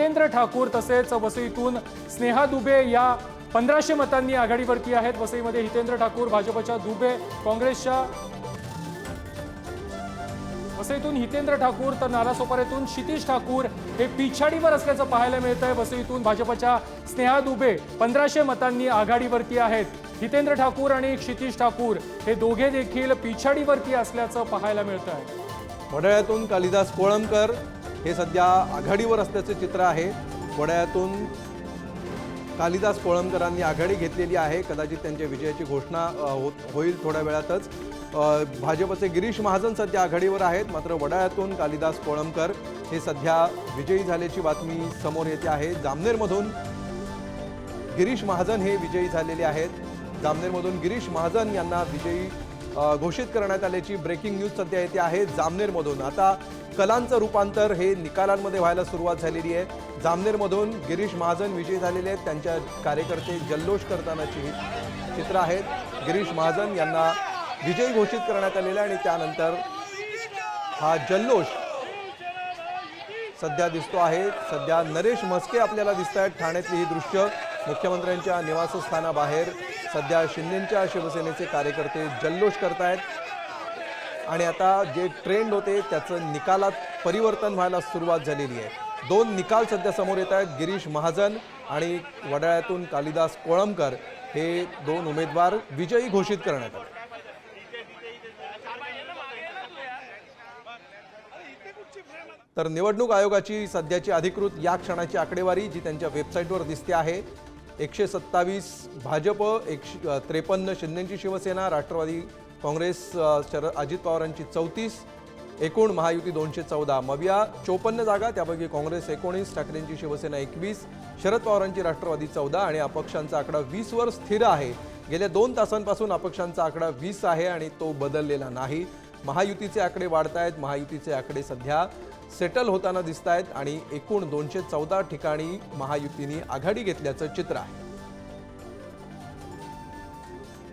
जितेंद्र ठाकूर तसेच वसईतून स्नेहा दुबे या पंधराशे मतांनी आघाडीवरती आहेत. वसईमध्ये हितेंद्र ठाकूर भाजपच्या दुबे काँग्रेसच्या वसईतून हितेंद्र ठाकूर तर नालासोपाऱ्यातून क्षितिश ठाकूर हे पिछाडीवर असल्याचं पाहायला मिळत आहे वसईतून भाजपच्या स्नेहा दुबे पंधराशे मतांनी आघाडीवरती आहेत. हितेंद्र ठाकूर आणि क्षितिश ठाकूर हे दोघे देखील पिछाडीवरती असल्याचं पाहायला मिळत आहे वडाळ्यातून कालिदास कोळंबकर हे सध्या आघाडीवर असल्याचे चित्र आहे. वड्यातून कालिदास कोळंबकरांनी आघाडी घेतलेली आहे. कदाचित त्यांच्या विजयाची घोषणा होत होईल थोड्या वेळातच. भाजपचे गिरीश महाजन सध्या आघाडीवर आहेत. मात्र वडाळ्यातून कालिदास कोळंबकर हे सध्या विजयी झाल्याची बातमी समोर येते आहे. जामनेरमधून गिरीश महाजन हे विजयी झालेले आहेत. जामनेरमधून गिरीश महाजन यांना विजयी घोषित करण्यात आल्याची ब्रेकिंग न्यूज सध्या येते आहे जामनेरमधून. आता कलांचं रूपांतर हे निकालांमध्ये व्हायला सुरुवात झालेली आहे. जामनेरमधून गिरीश महाजन विजयी झालेले आहेत. त्यांच्या कार्यकर्ते जल्लोष करतानाची चित्र आहेत. गिरीश महाजन यांना विजयी घोषित करण्यात आलेलं आहे आणि त्यानंतर हा जल्लोष सध्या दिसतो आहे. सध्या नरेश म्हस्के आपल्याला दिसत आहेत ठाण्यातली ही दृश्य मुख्यमंत्र्यांच्या निवासस्थानाबाहेर. सध्या शिंदेच्या शिवसेनेचे कार्यकर्ते जल्लोष करतायत. आणि आता जे ट्रेंड होते त्याचं निकालात परिवर्तन व्हायला सुरुवात झालेली आहे. दोन निकाल सध्या समोर येत आहेत गिरीश महाजन आणि वडाळ्यातून कालिदास कोळंबकर. हे दोन उमेदवार विजयी घोषित करण्यात आले. तर निवडणूक आयोगाची सध्याची अधिकृत या क्षणाची आकडेवारी जी त्यांच्या वेबसाईटवर दिसते आहे एकशे सत्तावीस भाजप एकशे त्रेपन्न शिंदेची शिवसेना राष्ट्रवादी काँग्रेस शरद अजित पवारांची चौतीस एकूण महायुती दोनशे चौदा. मविया चोपन्न जागा त्यापैकी काँग्रेस एकोणीस ठाकरेंची शिवसेना एकवीस शरद पवारांची राष्ट्रवादी चौदा आणि अपक्षांचा आकडा वीसवर स्थिर आहे. गेल्या दोन तासांपासून अपक्षांचा आकडा वीस आहे आणि तो बदललेला नाही. महायुतीचे आकडे वाढत आहेत महायुतीचे आकडे सध्या सेटल होताना दिसत आहेत आणि एकूण दोनशे चौदा ठिकाणी महायुतीने आघाडी घेतल्याचं चित्र आहे.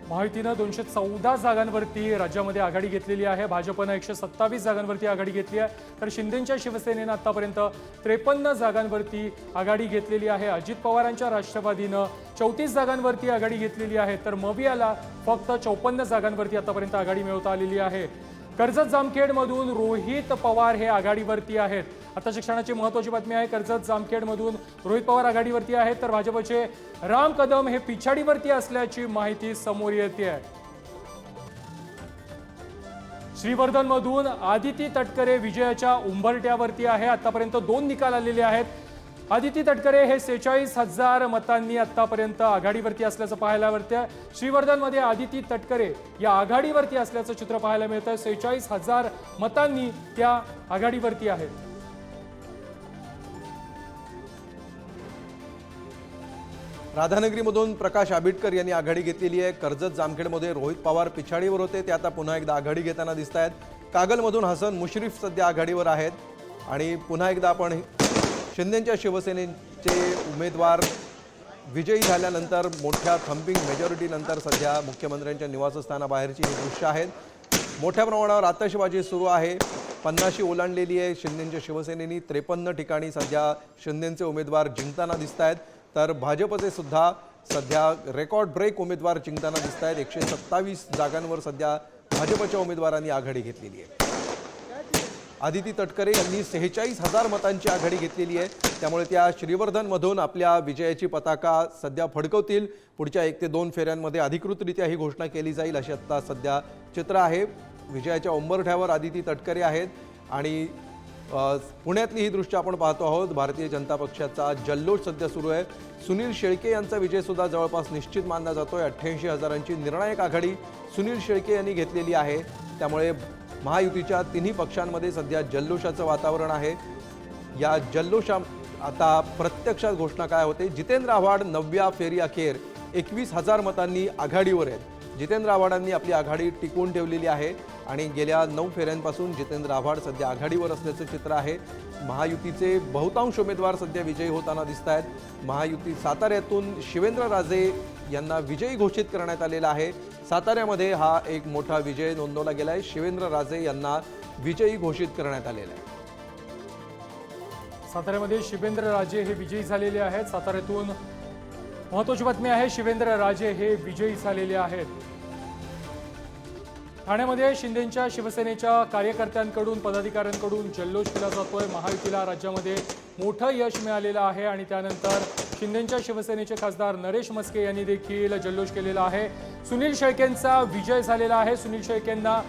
महायुतीनं दोनशे चौदा जागांवरती राज्यामध्ये आघाडी घेतलेली आहे. भाजपनं एकशे सत्तावीस जागांवरती आघाडी घेतली आहे. तर शिंदेच्या शिवसेनेनं आतापर्यंत त्रेपन्न जागांवरती आघाडी घेतलेली आहे. अजित पवारांच्या राष्ट्रवादीनं चौतीस जागांवरती आघाडी घेतलेली आहे. तर मवियाला फक्त चौपन्न जागांवरती आतापर्यंत आघाडी मिळवता आलेली आहे. कर्जत जामखेडमधून रोहित पवार हे आघाडीवरती आहेत. आता शिक्षणाची महत्वाची बातमी आहे कर्जत जामखेडमधून रोहित पवार आघाडीवरती आहेत तर भाजपचे राम कदम हे पिछाडीवरती असल्याची माहिती समोर येते आहे श्रीवर्धनमधून आदिती तटकरे विजयाच्या उंबरट्यावरती आहे आतापर्यंत दोन निकाल आलेले आहेत. आदिती तटकरे हे सेहेचाळीस हजार मतांनी आतापर्यंत आघाडीवरती असल्याचं पाहायला मिळतं श्रीवर्धनमध्ये आदिती तटकरे या आघाडीवरती असल्याचं चित्र पाहायला मिळतं सेहेचाळीस हजार मतांनी त्या आघाडीवरती आहेत. राधानगरीमधून प्रकाश आबिटकर यांनी आघाडी घेतलेली आहे. कर्जत जामखेडमध्ये रोहित पवार पिछाडीवर होते. ते आता पुन्हा एकदा आघाडी घेताना दिसत आहेत कागलमधून हसन मुश्रीफ सध्या आघाडीवर आहेत. आणि पुन्हा एकदा आपण शिंदेंच्या शिवसेनेचे उमेदवार विजयी झाल्यानंतर मोठ्या थंपिंग मेजॉरिटीनंतर सध्या मुख्यमंत्र्यांच्या निवासस्थानाबाहेरची ही दृश्य आहेत. मोठ्या प्रमाणावर आतषबाजी सुरू आहे. पन्नाशी ओलांडलेली आहे शिंदेंच्या शिवसेनेनी. त्रेपन्न ठिकाणी सध्या शिंदेंचे उमेदवार जिंकताना दिसत आहेत तर भाजपचे सुद्धा सध्या रेकॉर्ड ब्रेक उमेदवार जिंकताना दिसत आहेत एकशे सत्तावीस जागांवर सध्या भाजपच्या उमेदवारांनी आघाडी घेतलेली आहे. आदिती तटकरे यांनी सेहेचाळीस हजार मतांची आघाडी घेतलेली आहे. त्यामुळे त्या श्रीवर्धनमधून आपल्या विजयाची पताका सध्या फडकवतील. पुढच्या एक ते दोन फेऱ्यांमध्ये अधिकृतरित्या ही घोषणा केली जाईल अशी आत्ता सध्या चित्र आहे. विजयाच्या उंबरठ्यावर आदिती तटकरे आहेत आणि पुण्यातली ही दृश्य आपण पाहतो आहोत. भारतीय जनता पक्षाचा जल्लोष सध्या सुरू आहे. सुनील शेळके यांचा विजय सुद्धा जवळपास निश्चित मानला जातोय. अठ्ठ्याऐंशी हजारांची निर्णायक आघाडी सुनील शेळके यांनी घेतलेली आहे. त्यामुळे महायुतीच्या तिन्ही पक्षांमध्ये सध्या जल्लोषाचं वातावरण आहे. या जल्लोषा आता प्रत्यक्षात घोषणा काय होते? जितेंद्र आव्हाड नवव्या फेरी अखेर एकवीस हजार मतांनी आघाडीवर आहेत. जितेंद्र आव्हाडांनी आपली आघाडी टिकवून ठेवलेली आहे आणि गेल्या नऊ फेऱ्यांपासून जितेंद्र आव्हाड सध्या आघाडीवर असल्याचं चित्र आहे. महायुतीचे बहुतांश उमेदवार सध्या विजयी होताना दिसत आहेत महायुती साताऱ्यातून शिवेंद्र राजे यांना विजयी घोषित करण्यात आलेला आहे. साताऱ्यामध्ये हा एक मोठा विजय नोंदवला गेला आहे शिवेंद्र राजे यांना विजयी घोषित करण्यात आलेला आहे. साताऱ्यामध्ये शिवेंद्र राजे हे विजयी झालेले आहेत. साताऱ्यातून महत्वाची बातमी आहे शिवेंद्र राजे हे विजयी झालेले आहेत. ठाण्यामध्ये शिंदेच्या शिवसेनेच्या कार्यकर्त्यांकडून पदाधिकाऱ्यांकडून जल्लोष केला जातोय. महायुतीला राज्यामध्ये मोठं यश मिळालेलं आहे आणि त्यानंतर शिंदेच्या शिवसेनेचे खासदार नरेश मस्के यांनी देखील जल्लोष केलेला आहे. सुनील शेळकेंचा विजय झालेला आहे. सुनील शेळकेंना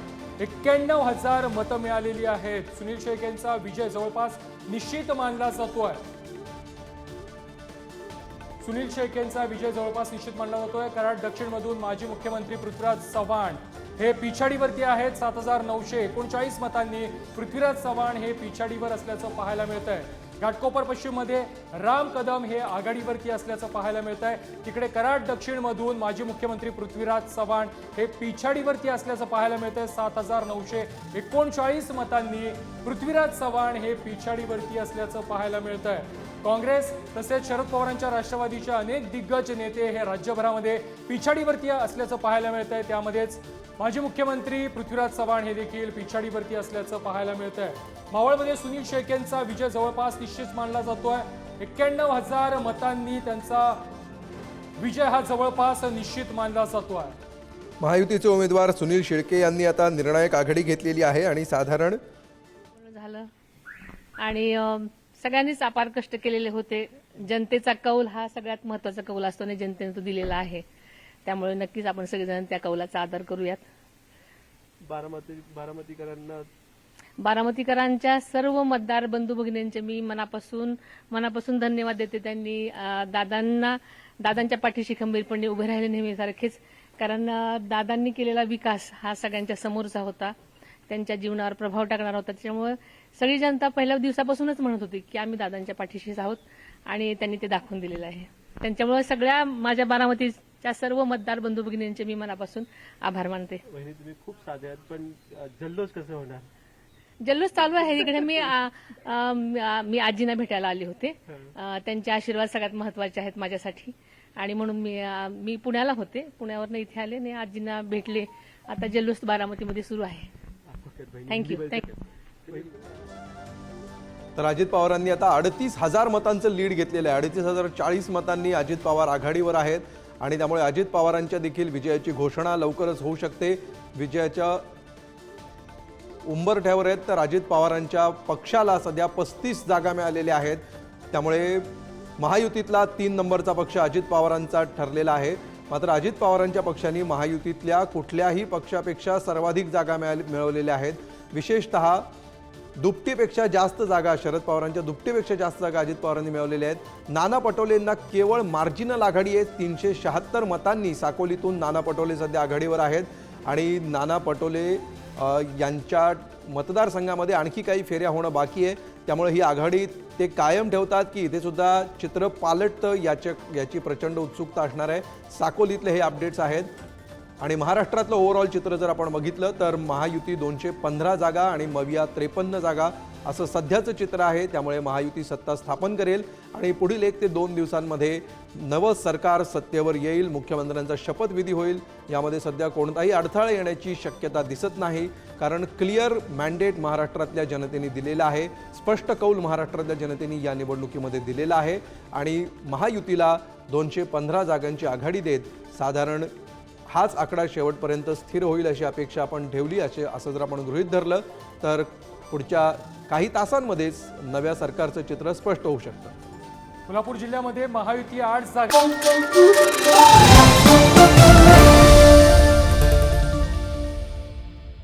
एक्क्याण्णव हजार मतं मिळालेली आहेत. सुनील शेळकेंचा विजय जवळपास निश्चित मानला जातोय. सुनील शेळकेंचा विजय जवळपास निश्चित मानला जातोय. कराड दक्षिणमधून माजी मुख्यमंत्री पृथ्वीराज चव्हाण हे पिछाडीवरती आहेत. सात हजार नऊशे एकोणचाळीस मतांनी पृथ्वीराज चव्हाण हे पिछाडीवर असल्याचं पाहायला मिळत आहे घाटकोपर पश्चिममध्ये राम कदम हे आघाडीवरती असल्याचं पाहायला मिळत आहे तिकडे कराड दक्षिणमधून माजी मुख्यमंत्री पृथ्वीराज चव्हाण हे पिछाडीवरती असल्याचं पाहायला मिळतंय. सात हजार नऊशे एकोणचाळीस मतांनी पृथ्वीराज चव्हाण हे पिछाडीवरती असल्याचं पाहायला मिळत आहे काँग्रेस तसेच शरद पवारांच्या राष्ट्रवादीच्या अनेक दिग्गज नेते हे राज्यभरामध्ये पिछाडीवरती असल्याचं पाहायला मिळत आहे त्यामध्येच माजी मुख्यमंत्री पृथ्वीराज चव्हाण हे देखील पिछाडीवरती असल्याचं पाहायला मिळत आहे मावळमध्ये सुनील शेळकेंचा विजय जवळपास निश्चित मानला जातोय. एक्क्याण्णव हजार मतांनी त्यांचा विजय हा जवळपास निश्चित मानला जातोय. महायुतीचे उमेदवार सुनील शेळके यांनी आता निर्णायक आघाडी घेतलेली आहे आणि साधारण झालं. आणि सगळ्यांनीच अपार कष्ट केलेले होते. जनतेचा कौल हा सगळ्यात महत्त्वाचा कौल असतो आणि जनतेने तो दिलेला आहे. त्यामुळे नक्कीच आपण सगळेजण त्या कौलाचा आदर करूयात. बारामती बारामतीकरांना बारामतीकरांच्या सर्व मतदार बंधू भगिनींचे मी मनापासून मनापासून धन्यवाद देते त्यांनी दादांना दादांच्या पाठीशी खंबीरपणे उभे राहिले नेहमीसारखेच. कारण दादांनी केलेला विकास हा सगळ्यांच्या समोरचा होता. त्यांच्या जीवनावर प्रभाव टाकणारा होता त्याच्यामुळे सगळी जनता पहिल्या दिवसापासूनच म्हणत होती की आम्ही दादांच्या पाठीशीच आहोत आणि त्यांनी ते दाखवून दिलेलं आहे. त्यांच्यामुळे सगळ्या माझ्या बारामतीच्या सर्व मतदार बंधू भगिनींचे मी मनापासून आभार मानते. तुम्ही खूप साधे आहात पण जल्लोष कसं होणार? जल्लोष चालू आहे. इकडे मी आ, आ, मी- आजींना भेटायला आले होते. त्यांचे आशीर्वाद सगळ्यात महत्त्वाचे आहेत माझ्यासाठी. आणि म्हणून मी आ, मी पुण्याला होते. पुण्यावरनं इथे आले आणि आजींना भेटले. आता जल्लोष बारामतीमध्ये सुरू आहे. थँक्यू थँक्यू तर अजित पवारांनी आता अडतीस हजार मतांचं लीड घेतलेलं आहे. अडतीस हजार चाळीस मतांनी अजित पवार आघाडीवर आहेत. आणि त्यामुळे अजित पवारांच्या देखील विजयाची घोषणा लवकरच होऊ शकते. विजयाच्या उंबरठ्यावर आहेत. तर अजित पवारांच्या पक्षाला सध्या पस्तीस जागा मिळालेल्या आहेत. त्यामुळे महायुतीतला तीन नंबरचा पक्ष अजित पवारांचा ठरलेला आहे. मात्र अजित पवारांच्या पक्षाने महायुतीतल्या कुठल्याही पक्षापेक्षा सर्वाधिक जागा मिळवलेल्या आहेत. विशेषतः दुपटीपेक्षा जास्त जागा शरद पवारांच्या दुपटीपेक्षा जास्त जागा अजित पवारांनी मिळवलेल्या आहेत. नाना पटोलेंना केवळ मार्जिनल आघाडी आहे. तीनशे शहात्तर मतांनी साकोलीतून नाना पटोले सध्या आघाडीवर आहेत. आणि नाना पटोले यांच्या मतदारसंघामध्ये आणखी काही फेऱ्या होणं बाकी आहे. त्यामुळे ही आघाडी ते कायम ठेवतात की इथे सुद्धा चित्र पालटतं याच्या याची प्रचंड उत्सुकता असणार आहे. साकोलीतले हे अपडेट्स आहेत. आणि महाराष्ट्रातलं ओव्हरऑल चित्र जर आपण बघितलं तर महायुती दोनशे पंधरा जागा आणि मविया त्रेपन्न जागा. असं सध्याचं चित्र आहे त्यामुळे महायुती सत्ता स्थापन करेल आणि पुढील एक ते दोन दिवसांमध्ये नवं सरकार सत्तेवर येईल मुख्यमंत्र्यांचा शपथविधी होईल. यामध्ये सध्या कोणताही अडथळा येण्याची शक्यता दिसत नाही कारण क्लिअर मॅन्डेट महाराष्ट्रातल्या जनतेने दिलेला आहे. स्पष्ट कौल महाराष्ट्रातल्या जनतेने या निवडणुकीमध्ये दिलेला आहे आणि महायुतीला दोनशे पंधरा जागांची आघाडी देत साधारण हाच आकडा शेवटपर्यंत स्थिर होईल अशी अपेक्षा आपण ठेवली असे असं जर आपण गृहीत धरलं तर पुढच्या काही तासांमध्येच नव्या सरकारचं चित्र स्पष्ट होऊ शकतं. कोल्हापूर जिल्ह्यामध्ये महायुती आठ जागा.